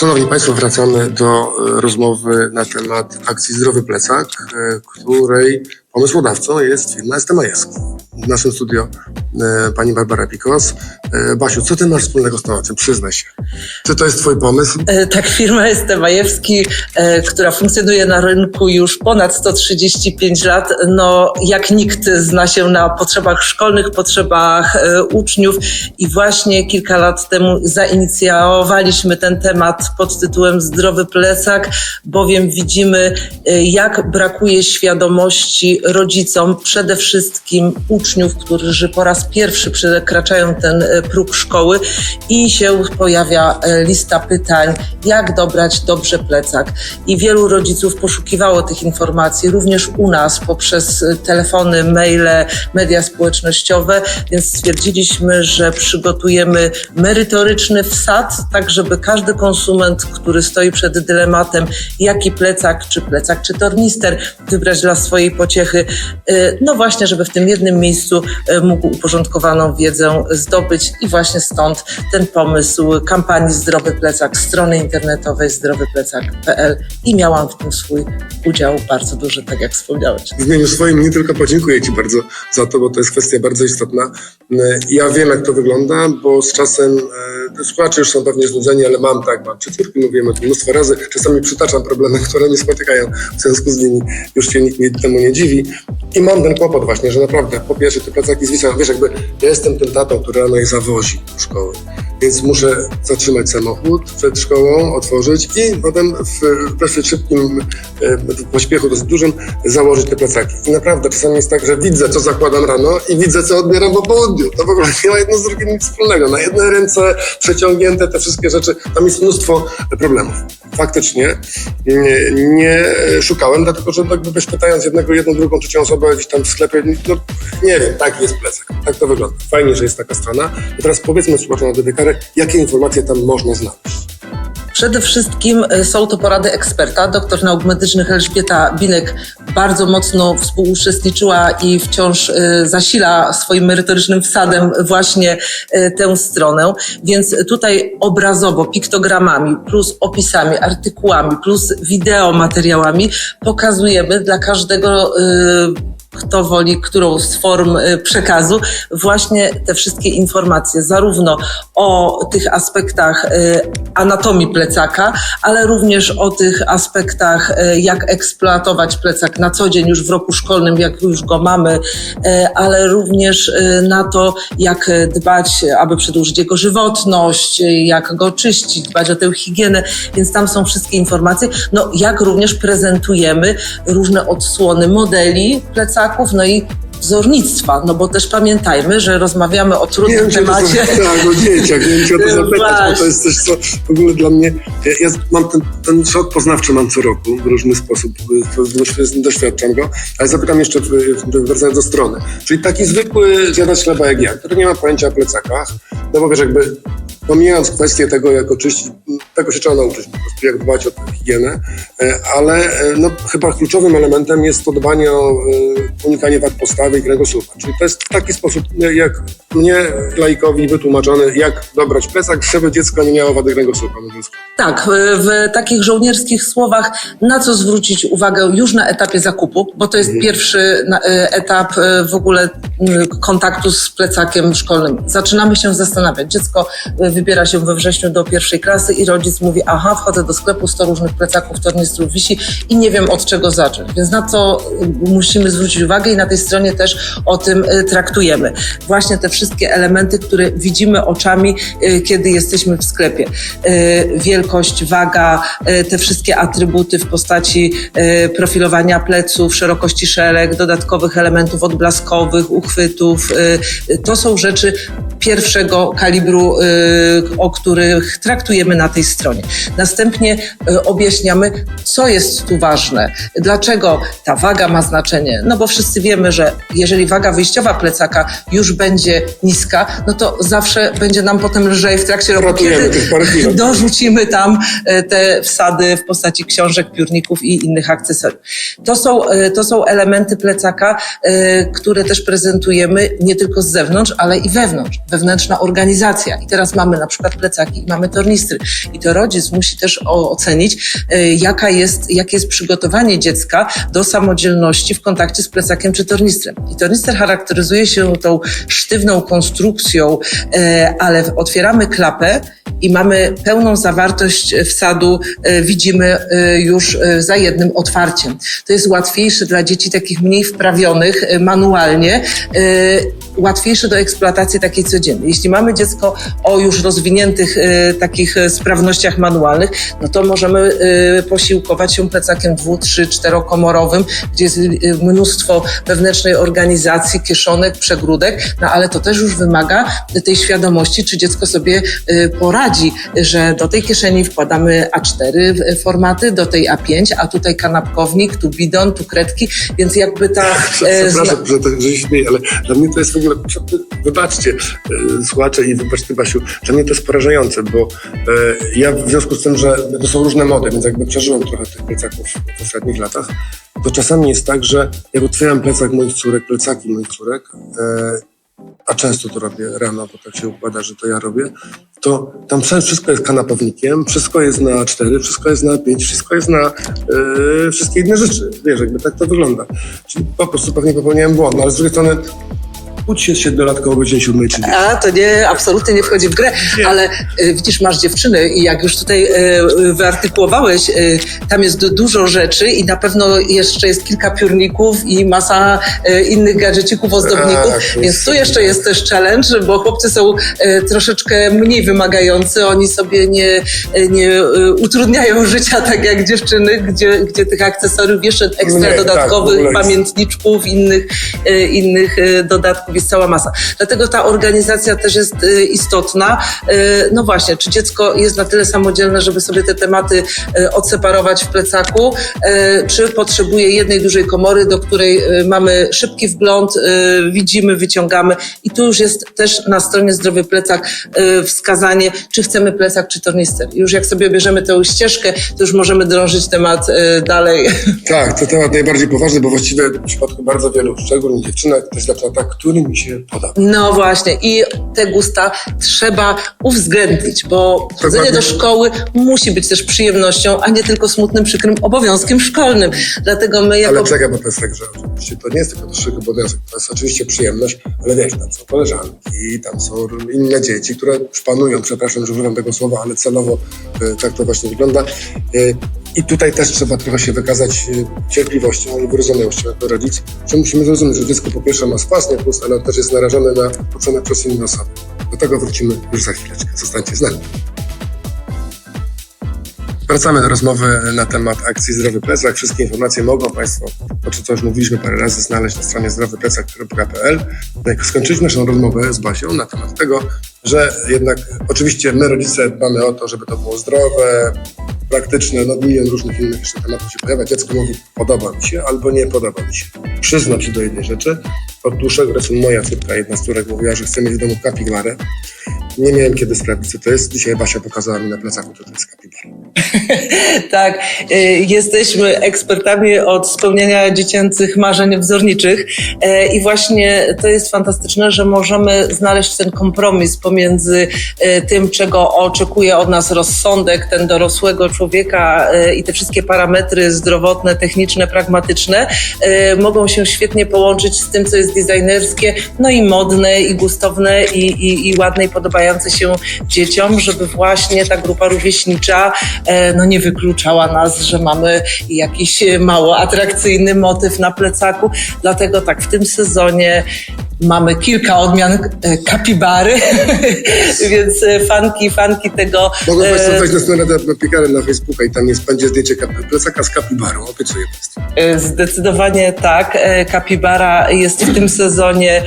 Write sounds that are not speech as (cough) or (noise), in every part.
Szanowni Państwo, wracamy do e, rozmowy na temat akcji Zdrowy Plecak, e, której pomysłodawcą jest firma STMS. W naszym studio e, pani Barbara Pikos. E, Basiu, co ty masz wspólnego z tematem? Przyznaj się. Czy to jest twój pomysł? E, Tak, firma jest Majewski, e, która funkcjonuje na rynku już ponad 135 lat. No, jak nikt zna się na potrzebach szkolnych, potrzebach e, uczniów i właśnie kilka lat temu zainicjowaliśmy ten temat pod tytułem Zdrowy plecak, bowiem widzimy, e, jak brakuje świadomości rodzicom, przede wszystkim uczniów, którzy po raz pierwszy przekraczają ten e, próg szkoły. I się pojawia e, lista pytań, jak dobrać dobrze plecak. I wielu rodziców poszukiwało tych informacji, również u nas poprzez e, telefony, maile, media społecznościowe, więc stwierdziliśmy, że przygotujemy merytoryczny wsad, tak żeby każdy konsument, który stoi przed dylematem, jaki plecak, czy plecak, czy tornister wybrać dla swojej pociechy, e, no właśnie, żeby w tym jednym miejscu e, mógł uporządkowaną wiedzę zdobyć i właśnie stąd ten pomysł kampanii Zdrowy Plecak, strony internetowej zdrowyplecak.pl i miałam w tym swój udział bardzo duży, tak jak wspomniałeś. W imieniu swoim nie tylko podziękuję Ci bardzo za to, bo to jest kwestia bardzo istotna. E, Ja wiem, jak to wygląda, bo z czasem słuchacze już są pewnie znudzeni, ale mam tak, mam czwórki, mówiłem o tym mnóstwo razy. Czasami przytaczam problemy, które mnie spotykają w związku z nimi. Już się nikt temu nie dziwi. I mam ten kłopot właśnie, że naprawdę po pierwsze te plecaki zwisają. Wiesz, jakby ja jestem tym tatą, który rano je zawozi do szkoły. Więc muszę zatrzymać samochód przed szkołą, otworzyć i potem w dosyć szybkim w pośpiechu dosyć dużym założyć te plecaki. I naprawdę czasami jest tak, że widzę, co zakładam rano i widzę, co odbieram po południu. To w ogóle (laughs) nie ma jedno z drugim nic wspólnego. Na jedne ręce przeciągnięte te wszystkie rzeczy, tam jest mnóstwo problemów. Faktycznie nie, nie szukałem, dlatego że jakby byś pytając jednego, jedną, drugą, trzecią osobę gdzieś tam w sklepie, no nie wiem, tak jest plecak. Tak to wygląda. Fajnie, że jest taka strona. I teraz powiedzmy słuchaczom na DBKR, jakie informacje tam można znaleźć. Przede wszystkim e, są to porady eksperta. Doktor nauk medycznych Elżbieta Binek bardzo mocno współuczestniczyła i wciąż e, zasila swoim merytorycznym wsadem właśnie e, tę stronę. Więc tutaj obrazowo, piktogramami, plus opisami, artykułami, plus wideo materiałami pokazujemy dla każdego kto woli którą z form y, przekazu, właśnie te wszystkie informacje, zarówno o tych aspektach y, anatomii plecaka, ale również o tych aspektach, y, jak eksploatować plecak na co dzień już w roku szkolnym, jak już go mamy, ale również na to, jak dbać, aby przedłużyć jego żywotność, jak go czyścić, dbać o tę higienę, więc tam są wszystkie informacje. No, jak również prezentujemy różne odsłony modeli plecaków, no i wzornictwa, no bo też pamiętajmy, że rozmawiamy o trudnym Wiem, to temacie. są- (laughs) Tak, o dzieciach, wiem cię o to (laughs) zapytać, bo to jest coś, co w ogóle dla mnie... Ja, ja mam ten, ten szok poznawczy mam co roku w różny sposób, to doświ- doświadczam go, ale zapytam jeszcze, w- w- wracając do strony. Czyli taki zwykły zjadacz chleba jak ja, który nie ma pojęcia o plecakach, no bo wiesz, jakby pomijając kwestię tego, jak oczyścić, tego się trzeba nauczyć po prostu, jak dbać o tę higienę, e, ale e, no, chyba kluczowym elementem jest to dbanie o e, unikanie wad postawy i kręgosłupa. Czyli to jest w taki sposób, e, jak mnie, laikowi, wytłumaczony, jak dobrać plecak, żeby dziecko nie miało wady kręgosłupa. Tak, w takich żołnierskich słowach, na co zwrócić uwagę już na etapie zakupu, bo to jest pierwszy na- e, etap e, w ogóle m, kontaktu z plecakiem szkolnym. Zaczynamy się zastanawiać. Dziecko e, wybiera się we wrześniu do pierwszej klasy i rodzic mówi, aha, wchodzę do sklepu, 100 różnych plecaków, tornistrów wisi i nie wiem od czego zacząć. Więc na co e, musimy zwrócić uwagę i na tej stronie też o tym e, traktujemy. Właśnie te wszystkie elementy, które widzimy oczami, e, kiedy jesteśmy w sklepie. E, Wielkość, waga, te wszystkie atrybuty w postaci profilowania pleców, szerokości szereg, dodatkowych elementów odblaskowych, uchwytów. To są rzeczy pierwszego kalibru, o których traktujemy na tej stronie. Następnie objaśniamy, co jest tu ważne, dlaczego ta waga ma znaczenie. No bo wszyscy wiemy, że jeżeli waga wyjściowa plecaka już będzie niska, no to zawsze będzie nam potem lżej w trakcie Ratujemy kiedy (laughs) dorzucimy tam e, te wsady w postaci książek, piórników i innych akcesoriów. To są, e, to są elementy plecaka, e, które też prezentujemy nie tylko z zewnątrz, ale i wewnątrz. Wewnętrzna organizacja. I teraz mamy na przykład plecaki i mamy tornistry. I to rodzic musi też ocenić, jaka jest, jakie jest przygotowanie dziecka do samodzielności w kontakcie z plecakiem czy tornistrem. I tornister charakteryzuje się tą sztywną konstrukcją, e, ale otwieramy klapę i mamy pełną zawartość wsadu, e, widzimy e, już za jednym otwarciem. To jest łatwiejsze dla dzieci takich mniej wprawionych manualnie, łatwiejsze do eksploatacji takiej codziennej. Jeśli mamy dziecko o już rozwiniętych e, takich e, sprawnościach manualnych, no to możemy e, posiłkować się plecakiem dwu, trzy, czterokomorowym, gdzie jest mnóstwo wewnętrznej organizacji, kieszonek, przegródek, no ale to też już wymaga tej świadomości, czy dziecko sobie poradzi, że do tej kieszeni wkładamy A4 formaty, do tej A5, a tutaj kanapkownik, tu bidon, tu kredki, więc jakby ta... Przepraszam, że, to, że śmieję, ale dla mnie to jest ogóle, wybaczcie e, słuchacze i wybacz ty Basiu, dla mnie to jest porażające, bo e, ja w związku z tym, że to są różne mody, więc jakby przeżyłem trochę tych plecaków w ostatnich latach, to czasami jest tak, że jak otwieram plecak moich córek, plecaki moich córek, e, a często to robię rano, bo tak się układa, że to ja robię, to tam wszystko jest kanapownikiem, wszystko jest na cztery, wszystko jest na pięć, wszystko jest na e, wszystkie inne rzeczy. Wiesz, jakby tak to wygląda. Czyli po prostu pewnie popełniałem błąd, no ale z drugiej strony ucz się z siedmiolatką o godzinie 7.30. A, to nie, absolutnie nie wchodzi w grę, ale e, widzisz, masz dziewczyny i jak już tutaj e, wyartykułowałeś, e, tam jest du- dużo rzeczy i na pewno jeszcze jest kilka piórników i masa innych gadżecików, ozdobników, Tak, to więc tu jeszcze jest też challenge, bo chłopcy są troszeczkę mniej wymagający, oni sobie nie, nie utrudniają (laughs) życia tak jak dziewczyny, gdzie, gdzie tych akcesoriów jeszcze ekstra Nie, tak, dodatkowych, jest- pamiętniczków, innych, innych dodatków cała masa. Dlatego ta organizacja też jest e, istotna. E, No właśnie, czy dziecko jest na tyle samodzielne, żeby sobie te tematy e, odseparować w plecaku, czy potrzebuje jednej dużej komory, do której mamy szybki wgląd, widzimy, wyciągamy i tu już jest też na stronie Zdrowy Plecak wskazanie, czy chcemy plecak, czy tornister. Już jak sobie bierzemy tę ścieżkę, to już możemy drążyć temat dalej. Tak, to temat najbardziej poważny, bo właściwie w przypadku bardzo wielu, szczególnie dziewczynek, jest zaczyna tak, który mi się poda. No właśnie, i te gusta trzeba uwzględnić, bo chodzenie do szkoły musi być też przyjemnością, a nie tylko smutnym, przykrym obowiązkiem szkolnym. Dlatego my jako Ale czekaj, bo to jest tak, że oczywiście to nie jest tylko troszeczkę obowiązek, to jest oczywiście przyjemność, ale wiesz, tam są koleżanki, tam są inne dzieci, które szpanują, przepraszam, że używam tego słowa, ale celowo e, tak to właśnie wygląda. I tutaj też trzeba trochę się wykazać e, cierpliwością i wyrozumiałością jako rodzic, że musimy zrozumieć, że dziecko po pierwsze ma spasny pust, ale też jest narażone na ocenę przez inne osoby. Do tego wrócimy już za chwileczkę. Zostańcie z nami. Wracamy do rozmowy na temat akcji Zdrowy Plecak. Wszystkie informacje mogą Państwo, o czym już mówiliśmy parę razy, znaleźć na stronie zdrowyplecak.pl. No jak skończyliśmy naszą rozmowę z Basią na temat tego, że jednak oczywiście my rodzice dbamy o to, żeby to było zdrowe, praktyczne, no milion różnych innych jeszcze tematów się pojawia. Dziecko mówi, podoba mi się albo nie podoba mi się. Przyznam się do jednej rzeczy. Od dłuższego czasu moja córka, jedna z córek mówiła, że chce mieć w domu kapibarę. Nie miałem kiedy sprawdzić, co to jest. Dzisiaj Basia pokazała mi na plecaku, że to jest kapibara. (laughs) tak, y, jesteśmy ekspertami od spełniania dziecięcych marzeń wzorniczych e, i właśnie to jest fantastyczne, że możemy znaleźć ten kompromis pomiędzy e, tym, czego oczekuje od nas rozsądek, ten dorosłego człowieka i te wszystkie parametry zdrowotne, techniczne, pragmatyczne mogą się świetnie połączyć z tym, co jest designerskie, no i modne, i gustowne, i, i, i ładne, i podobające się dzieciom, żeby właśnie ta grupa rówieśnicza e, no nie wykluczała nas, że mamy jakiś mało atrakcyjny motyw na plecaku. Dlatego tak, w tym sezonie mamy kilka odmian e, kapibary, (laughs) więc e, fanki, fanki tego... Mogą e, Państwo wejść na stronę na piekarę na Facebooka i tam jest, będzie zdjęcie plecaka z kapibarą. Obiecuję Państwu. Zdecydowanie tak. Kapibara jest w tym sezonie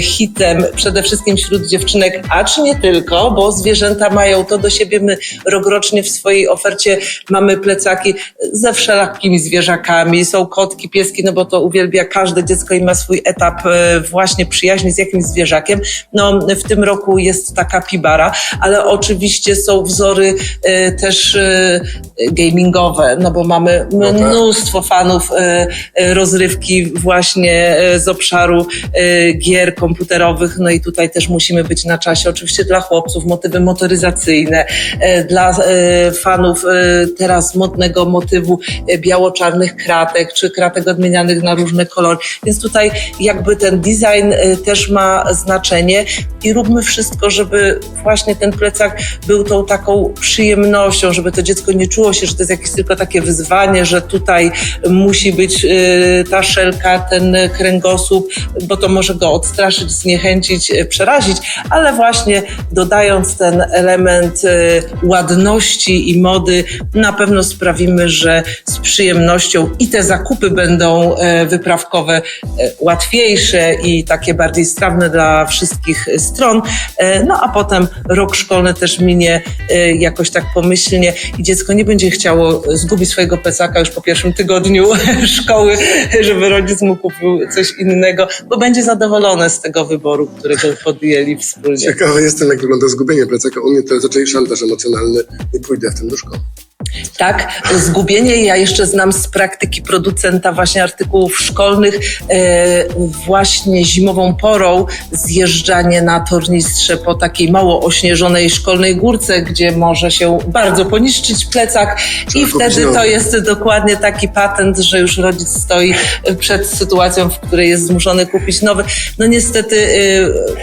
hitem przede wszystkim wśród dziewczynek, acz nie tylko, bo zwierzęta mają to do siebie. My rokrocznie w swojej ofercie mamy plecaki ze wszelakimi zwierzakami. Są kotki, pieski, no bo to uwielbia każde dziecko i ma swój etap właśnie przyjaźni z jakimś zwierzakiem. No, w tym roku jest ta kapibara, ale oczywiście są wzory e, też e, gamingowe, no bo mamy No tak. mnóstwo fanów e, rozrywki właśnie z obszaru gier komputerowych, no i tutaj też musimy być na czasie. Oczywiście dla chłopców motywy motoryzacyjne, dla fanów teraz modnego motywu biało-czarnych kratek, czy kratek odmienianych na różne kolory. Więc tutaj jakby ten design też ma znaczenie. I róbmy wszystko, żeby właśnie ten plecak był tą taką przyjemnością, żeby to dziecko nie czuło się, że to jest jakieś tylko takie wyzwanie, że tutaj musi być e, ta szelka, ten kręgosłup, bo to może go odstraszyć, zniechęcić, e, przerazić, ale właśnie dodając ten element ładności i mody, na pewno sprawimy, że z przyjemnością i te zakupy będą wyprawkowe łatwiejsze i takie bardziej strawne dla wszystkich stron. E, No a potem rok szkolny też minie e, jakoś tak pomyślnie i dziecko nie będzie chciało zgubić swojego plecaka już po pierwszym tygodniu (laughs) szkoły, żeby rodzic mu kupił coś innego, bo będzie zadowolone z tego wyboru, którego podjęli wspólnie. Ciekawy jestem, jak wygląda zgubienie plecaka. U mnie to jest raczej szantaż emocjonalny. Nie pójdę w tym do szkoły. Tak, zgubienie ja jeszcze znam z praktyki producenta właśnie artykułów szkolnych, e, właśnie zimową porą zjeżdżanie na tornistrze po takiej mało ośnieżonej szkolnej górce, gdzie może się bardzo poniszczyć plecak. I wtedy to jest dokładnie taki patent, że już rodzic stoi przed sytuacją, w której jest zmuszony kupić nowy. No niestety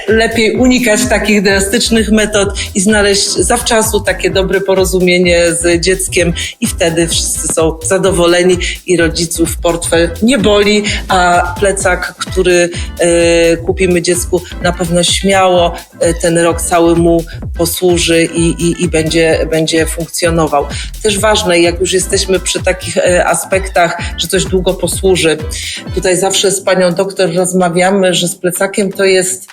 e, lepiej unikać takich drastycznych metod i znaleźć zawczasu takie dobre porozumienie z dzieckiem i wtedy wszyscy są zadowoleni i rodziców portfel nie boli, a plecak, który e, kupimy dziecku na pewno śmiało e, ten rok cały mu posłuży i, i, i będzie, będzie funkcjonował. Też ważne, jak już jesteśmy przy takich e, aspektach, że coś długo posłuży. Tutaj zawsze z panią doktor rozmawiamy, że z plecakiem to jest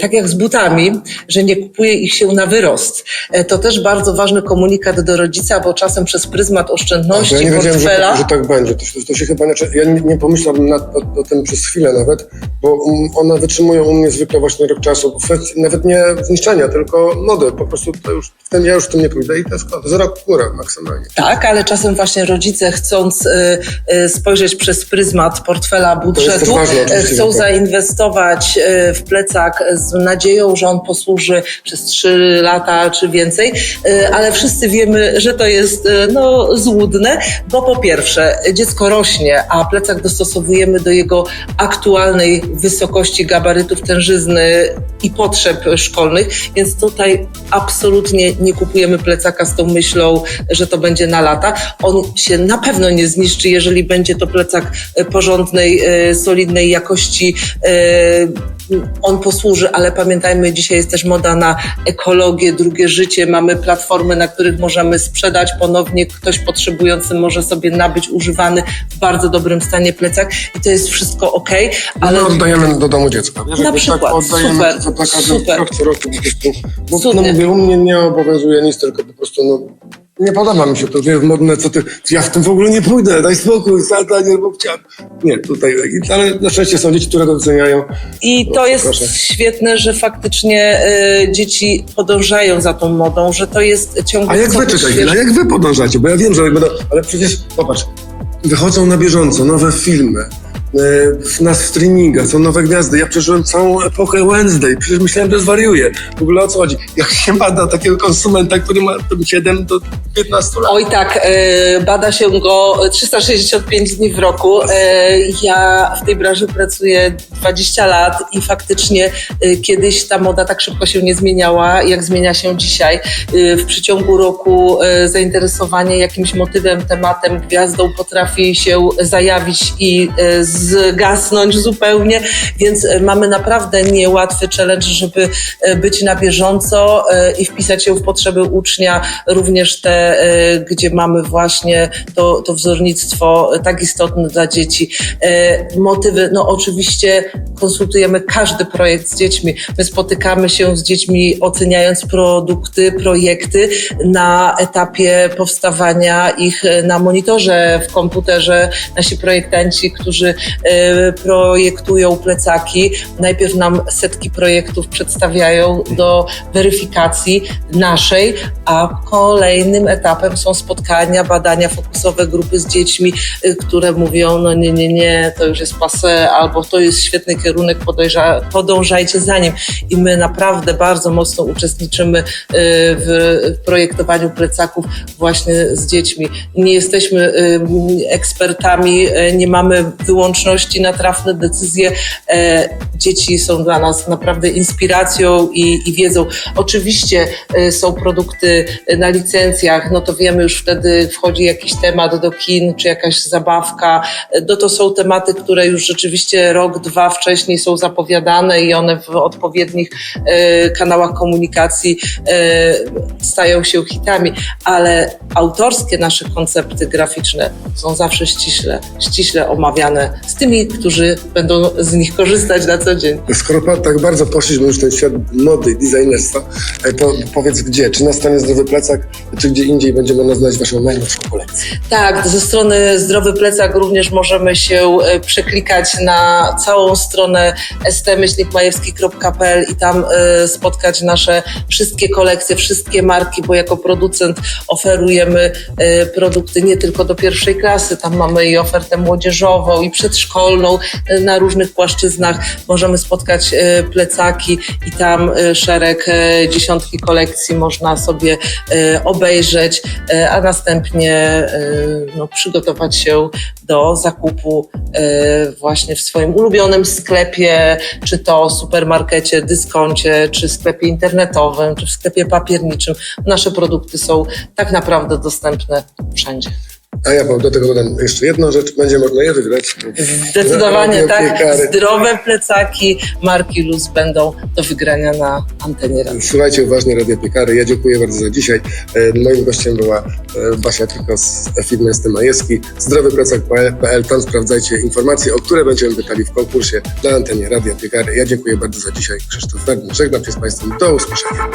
tak jak z butami, że nie kupuje ich się na wyrost. E, To też bardzo ważny komunikat do rodzica, bo czasem przez pryzmat oszczędności Ja nie wiedziałem, że, portfela. że tak będzie. To, to się chyba inaczej. Ja nie, nie pomyślałbym nad, o, o tym przez chwilę nawet, bo um, one wytrzymują u mnie zwykle właśnie rok czasu. Nawet nie zniszczenia, tylko mody. Po prostu to już, tym, ja już w tym nie pójdę i to jest, jest rok w górę maksymalnie. Tak, ale czasem właśnie rodzice chcąc y, y, spojrzeć przez pryzmat portfela budżetu, ważne, y, chcą tak. zainwestować y, w plecak z nadzieją, że on posłuży przez 3 lata czy więcej, y, ale wszyscy wiemy, że to jest y, no, złudne, bo po pierwsze dziecko rośnie, a plecak dostosowujemy do jego aktualnej wysokości gabarytów tężyzny i potrzeb szkolnych, więc tutaj absolutnie nie kupujemy plecaka z tą myślą, że to będzie na lata. On się na pewno nie zniszczy, jeżeli będzie to plecak porządnej, e, solidnej jakości. On posłuży, ale pamiętajmy, dzisiaj jest też moda na ekologię, drugie życie. Mamy platformy, na których możemy sprzedać ponownie. Ktoś potrzebujący może sobie nabyć używany w bardzo dobrym stanie plecak i to jest wszystko ok, ale Ale oddajemy do domu dziecka. Wiesz, Na jakby przykład, tak oddajemy super, za za każdym super. roku po prostu. Bo no mówię, u mnie nie obowiązuje nic, tylko po prostu no, nie podoba mi się to, wiesz, modne, co ty, ja w tym w ogóle nie pójdę, daj spokój, sada, nie, bo chciałem. Nie, tutaj, ale na szczęście są dzieci, które to doceniają. I to jest proszę. świetne, że faktycznie e, dzieci podążają za tą modą, że to jest ciągle. A jak wy, czekaj, a jak wy podążacie? Bo ja wiem, że ale przecież, popatrz, wychodzą na bieżąco nowe filmy, na streamingach, są nowe gwiazdy. Ja przeżyłem całą epokę Wednesday, przecież myślałem, że zwariuję. W ogóle o co chodzi? Jak się bada takiego konsumenta, który ma tam 7 do 15 lat? Oj tak, e, bada się go 365 dni w roku. E, ja w tej branży pracuję 20 lat i faktycznie e, kiedyś ta moda tak szybko się nie zmieniała, jak zmienia się dzisiaj. E, w przeciągu roku e, zainteresowanie jakimś motywem, tematem, gwiazdą potrafi się zajawić i e, zgasnąć zupełnie, więc e, mamy naprawdę niełatwy challenge, żeby e, być na bieżąco e, i wpisać się w potrzeby ucznia, również te gdzie mamy właśnie to, to wzornictwo tak istotne dla dzieci. Motywy, no oczywiście konsultujemy każdy projekt z dziećmi. My spotykamy się z dziećmi oceniając produkty, projekty na etapie powstawania ich e, na monitorze w komputerze. Nasi projektanci, którzy e, projektują plecaki, najpierw nam setki projektów przedstawiają do weryfikacji naszej, a kolejnym etapem są spotkania, badania fokusowe grupy z dziećmi, y, które mówią, no nie, nie, nie, to już jest passé, albo to jest świetny kierunek, podejrza, podążajcie za nim. I my naprawdę bardzo mocno uczestniczymy y, w projektowaniu plecaków właśnie z dziećmi. Nie jesteśmy y, ekspertami, y, nie mamy wyłączności na trafne decyzje. E, Dzieci są dla nas naprawdę inspiracją i, i wiedzą. Oczywiście są produkty na licencjach, no to wiemy już wtedy wchodzi jakiś temat do kin, czy jakaś zabawka. Y, No to są tematy, które już rzeczywiście rok, dwa wcześniej są zapowiadane i one w odpowiednich y, kanałach komunikacji y, stają się hitami, ale autorskie nasze koncepty graficzne są zawsze ściśle, ściśle omawiane z tymi, którzy będą z nich korzystać na co dzień. Skoro tak bardzo poszliśmy już w ten świat mody i designerstwa, e, to powiedz gdzie? Czy na stronie Zdrowy Plecak, czy gdzie indziej będzie można znaleźć Waszą najnowszą kolekcję? Tak, ze strony Zdrowy Plecak również możemy się e, przeklikać na całą stronę stmyślnikmajewski.pl i tam e, spotkać nasze wszystkie kolekcje, wszystkie marki, bo jako producent oferujemy e, produkty nie tylko do pierwszej klasy, tam mamy i ofertę młodzieżową i przedszkolną e, na różnych płaszczyznach. Możemy spotkać plecaki i tam szereg dziesiątki kolekcji można sobie obejrzeć, a następnie no, przygotować się do zakupu e, właśnie w swoim ulubionym sklepie, czy to supermarkecie, dyskoncie, czy sklepie internetowym, czy w sklepie papierniczym. Nasze produkty są tak naprawdę dostępne wszędzie. A ja do tego dodam jeszcze jedną rzecz, będzie można je wygrać. Zdecydowanie tak. Piekary. Zdrowe plecaki marki Luz będą do wygrania na antenie radia. Słuchajcie uważnie Radio Piekary. Ja dziękuję bardzo za dzisiaj. E, Moim gościem była e, Basia Tylko z firmy Jestem Majewski. Zdrowyplecak.pl. Tam sprawdzajcie informacje, o które będziemy pytali w konkursie na antenie Radio Piekary. Ja dziękuję bardzo za dzisiaj. Krzysztof Werdyn. Żegnam się z Państwem. Do usłyszenia.